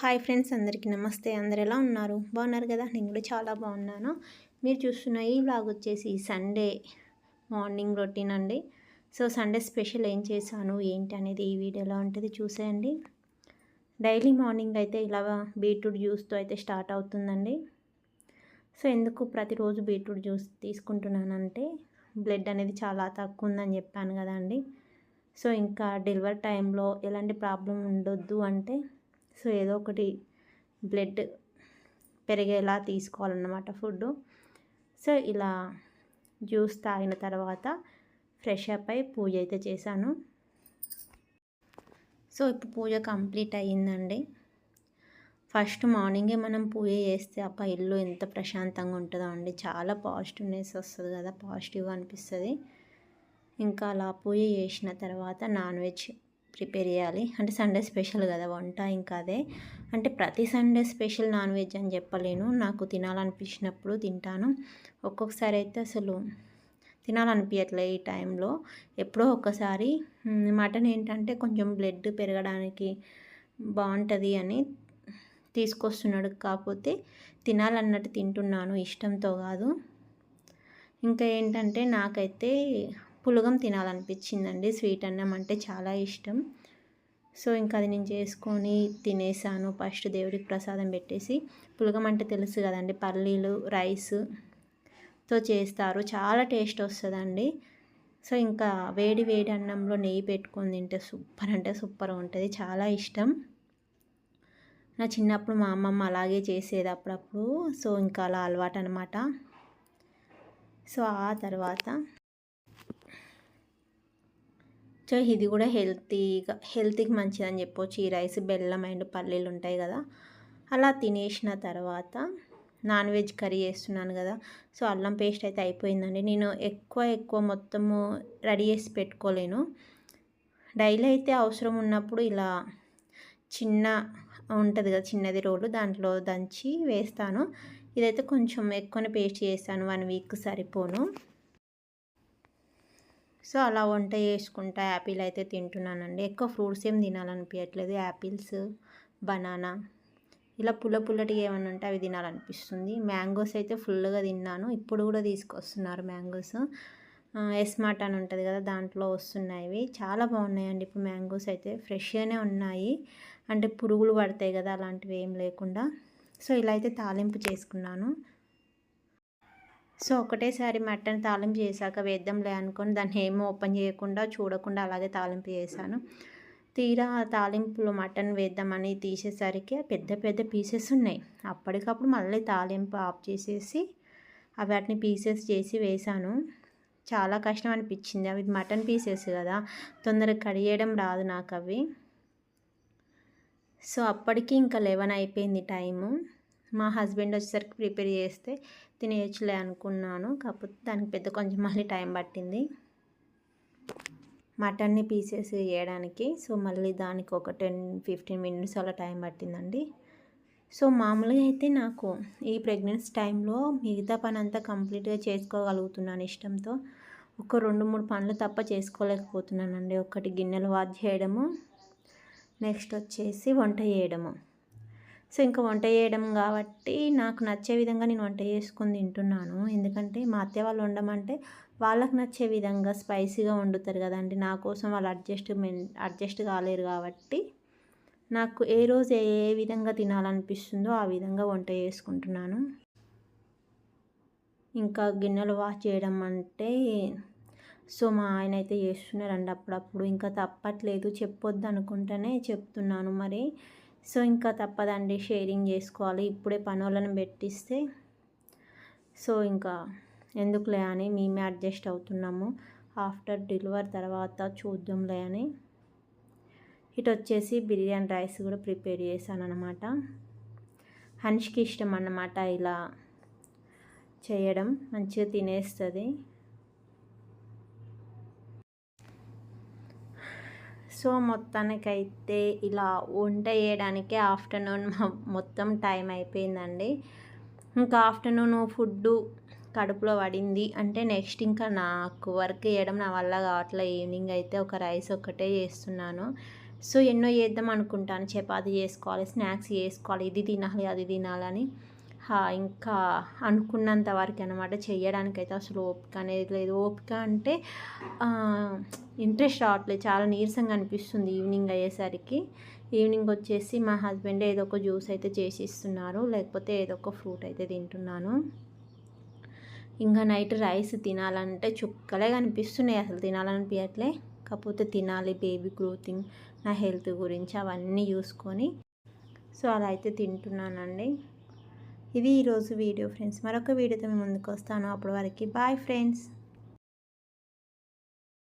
Hi friends అందరికీ నమస్తే. అందరు ఎలా ఉన్నారు? బాగున్నారు కదా? నేను కూడా చాలా బాగున్నాను. మీరు చూస్తున్న ఈ బ్లాగ్ వచ్చేసి సండే మార్నింగ్ రొటీన్ అండి. సో సండే స్పెషల్ ఏం చేశాను? ఏంటి అనేది ఈ వీడియోలో ఉంటుంది చూసేయండి. డైలీ మార్నింగ్ అయితే ఇలా బీట్రూట్ జ్యూస్తో అయితే స్టార్ట్ అవుతుందండి. సో ఎందుకు ప్రతిరోజు బీట్రూట్ జ్యూస్ తీసుకుంటున్నానంటే బ్లడ్ అనేది చాలా తక్కువ ఉందని చెప్పాను కదండి. సో ఇంకా డెలివరీ టైంలో ఎలాంటి ప్రాబ్లం ఉండొద్దు అంటే సో ఏదో ఒకటి బ్లడ్ పెరిగేలా తీసుకోవాలన్నమాట ఫుడ్ సో ఇలా జ్యూస్ తాగిన తర్వాత ఫ్రెష్ అప్ అయి పూజ అయితే చేశాను. సో ఇప్పుడు పూజ కంప్లీట్ అయ్యిందండి. ఫస్ట్ మార్నింగే మనం పూజ చేస్తే అప్ప ఇల్లు ఎంత ప్రశాంతంగా ఉంటుందో అండి. చాలా పాజిటివ్నెస్ వస్తుంది కదా పాజిటివ్ అనిపిస్తుంది. ఇంకా అలా పూజ చేసిన తర్వాత నాన్ వెజ్ ప్రిపేర్ చేయాలి. అంటే సండే స్పెషల్ కదా వంట ఇంకా అదే. అంటే ప్రతి సండే స్పెషల్ నాన్ వెజ్ అని చెప్పలేను. నాకు తినాలనిపించినప్పుడు తింటాను. ఒక్కొక్కసారి అయితే అసలు తినాలనిపించట్లే ఈ టైంలో. ఎప్పుడో ఒక్కసారి మటన్ ఏంటంటే కొంచెం బ్లడ్ పెరగడానికి బాగుంటుంది అని తీసుకొస్తున్నాడు. కాకపోతే తినాలన్నట్టు తింటున్నాను. ఇష్టంతో కాదు. ఇంకా ఏంటంటే నాకైతే పులగం తినాలనిపించిందండి. స్వీట్ అన్నం అంటే చాలా ఇష్టం. సో ఇంకా అది నేను చేసుకొని తినేసాను. ఫస్ట్ దేవుడికి ప్రసాదం పెట్టేసి. పులగం అంటే తెలుసు కదండి పల్లీలు రైస్తో చేస్తారు. చాలా టేస్ట్ వస్తుందండి. సో ఇంకా వేడి వేడి అన్నంలో నెయ్యి పెట్టుకొని తింటే సూపర్ అంటే సూపర్ ఉంటుంది. చాలా ఇష్టం. నా చిన్నప్పుడు మా అమ్మమ్మ అలాగే చేసేది అప్పుడప్పుడు. సో ఇంకా అలా అలవాటు అనమాట సో ఆ తర్వాత సో ఇది కూడా హెల్తీగా హెల్తీకి మంచిదని చెప్పొచ్చు. ఈ రైస్ బెల్లం అండ్ పల్లీలు ఉంటాయి కదా. అలా తినేసిన తర్వాత నాన్ వెజ్ కర్రీ చేస్తున్నాను కదా. సో అల్లం పేస్ట్ అయితే అయిపోయిందండి. నేను ఎక్కువ ఎక్కువ మొత్తము రెడీ చేసి పెట్టుకోలేను. డైలీ అయితే అవసరం ఉన్నప్పుడు ఇలా చిన్న ఉంటుంది కదా చిన్నది రోలు దాంట్లో దంచి వేస్తాను. ఇదైతే కొంచెం ఎక్కువనే పేస్ట్ చేస్తాను. వన్ వీక్ సరిపోను. సో అలా వంట చేసుకుంటా యాపిల్ అయితే తింటున్నానండి. ఎక్కువ ఫ్రూట్స్ ఏం తినాలనిపించట్లేదు యాపిల్స్ బనానా ఇలా పుల్ల పుల్లటి ఏమైనా ఉంటే అవి తినాలనిపిస్తుంది. మ్యాంగోస్ అయితే ఫుల్గా తిన్నాను. ఇప్పుడు కూడా తీసుకొస్తున్నారు మ్యాంగోస్. ఎస్మార్ట్ అని ఉంటుంది కదా దాంట్లో వస్తున్నాయి చాలా బాగున్నాయండి. ఇప్పుడు మ్యాంగోస్ అయితే ఫ్రెష్గానే ఉన్నాయి. అంటే పురుగులు పడతాయి కదా అలాంటివి ఏం లేకుండా. సో ఇలా అయితే తాలింపు చేసుకున్నాను. సో ఒకటేసారి మటన్ తాలింపు చేశాక వేద్దాంలే అనుకొని దాన్ని ఏమో ఓపెన్ చేయకుండా చూడకుండా అలాగే తాలింపు చేశాను. తీరా తాలింపులో మటన్ వేద్దామని తీసేసరికి పెద్ద పెద్ద పీసెస్ ఉన్నాయి. అప్పటికప్పుడు మళ్ళీ తాలింపు ఆఫ్ చేసేసి వాటిని పీసెస్ చేసి వేశాను. చాలా కష్టం అనిపించింది. అవి మటన్ పీసెస్ కదా తొందరగా కడిగేయడం రాదు నాకు అవి. సో అప్పటికి ఇంకా లెవెన్ అయిపోయింది టైము. మా హస్బెండ్ వచ్చేసరికి ప్రిపేర్ చేస్తే తినేయచ్చులే అనుకున్నాను. కాకపోతే దానికి పెద్ద కొంచెం మళ్ళీ టైం పట్టింది. మటన్ని పీసెస్ వేయడానికి సో మళ్ళీ దానికి ఒక టెన్ ఫిఫ్టీన్ మినిట్స్ అలా టైం పట్టిందండి. సో మామూలుగా అయితే నాకు ఈ ప్రెగ్నెన్సీ టైంలో మిగతా పని అంతా కంప్లీట్గా చేసుకోగలుగుతున్నాను ఇష్టంతో. ఒక రెండు మూడు పనులు తప్ప చేసుకోలేకపోతున్నానండి. ఒకటి గిన్నెలు వాచ్ చేయడము నెక్స్ట్ వచ్చేసి వంట చేయడము. సో ఇంకా వంట చేయడం కాబట్టి నాకు నచ్చే విధంగా నేను వంట చేసుకొని తింటున్నాను. ఎందుకంటే మా అత్తయ్య వాళ్ళు వండమంటే వాళ్ళకి నచ్చే విధంగా స్పైసీగా వండుతారు కదండి. నా కోసం వాళ్ళు అడ్జస్ట్ అడ్జస్ట్ కాలేరు కాబట్టి నాకు ఏ రోజు ఏ విధంగా తినాలనిపిస్తుందో ఆ విధంగా వంట చేసుకుంటున్నాను. ఇంకా గిన్నెలు వాష్ చేయడం అంటే సో మా ఆయన అయితే చేస్తున్నారండి అప్పుడప్పుడు. ఇంకా తప్పట్లేదు చెప్పొద్దు అనుకుంటేనే చెప్తున్నాను. మరి సో ఇంకా తప్పదండి షేరింగ్ చేసుకోవాలి. ఇప్పుడే పనులను పెట్టిస్తే సో ఇంకా ఎందుకులే అని మేమే అడ్జస్ట్ అవుతున్నాము. ఆఫ్టర్ డెలివరీ తర్వాత చూద్దాంలే అని ఇటు వచ్చేసి బిర్యానీ రైస్ కూడా ప్రిపేర్ చేశాను అనమాట హన్ష్కి ఇష్టం అన్నమాట ఇలా చేయడం. మంచిగా తినేస్తుంది. సో మొత్తానికైతే ఇలా వంట చేయడానికి ఆఫ్టర్నూన్ మొత్తం టైం అయిపోయిందండి. ఇంకా ఆఫ్టర్నూన్ ఫుడ్ కడుపులో పడింది. అంటే నెక్స్ట్ ఇంకా నాకు వర్క్ చేయడం నా వల్ల కావట్లే. ఈవినింగ్ అయితే ఒక రైస్ ఒక్కటే చేస్తున్నాను. సో ఎన్నో చేద్దాం అనుకుంటాను. చపాతి చేసుకోవాలి స్నాక్స్ చేసుకోవాలి. ఇది తినాలి అది తినాలని ఇంకా అనుకున్నంత వరకు అనమాట చేయడానికైతే అసలు ఓపిక అనేది లేదు. ఓపిక అంటే ఇంట్రెస్ట్ రావట్లేదు. చాలా నీరసంగా అనిపిస్తుంది ఈవినింగ్ అయ్యేసరికి. ఈవినింగ్ వచ్చేసి మా హస్బెండ్ ఏదో ఒక జ్యూస్ అయితే చేసి ఇస్తున్నారు లేకపోతే ఏదో ఒక ఫ్రూట్ అయితే తింటున్నాను. ఇంకా నైట్ రైస్ తినాలంటే చుక్కలే కనిపిస్తున్నాయి. అసలు తినాలనిపించట్లే కాకపోతే తినాలి బేబీ గ్రోతింగ్ నా హెల్త్ గురించి అవన్నీ చూసుకొని. సో అలా అయితే తింటున్నానండి. ఇది ఈరోజు వీడియో ఫ్రెండ్స్. మరొక వీడియోతో మేము ముందుకు వస్తాను. అప్పటి వరకు బాయ్ ఫ్రెండ్స్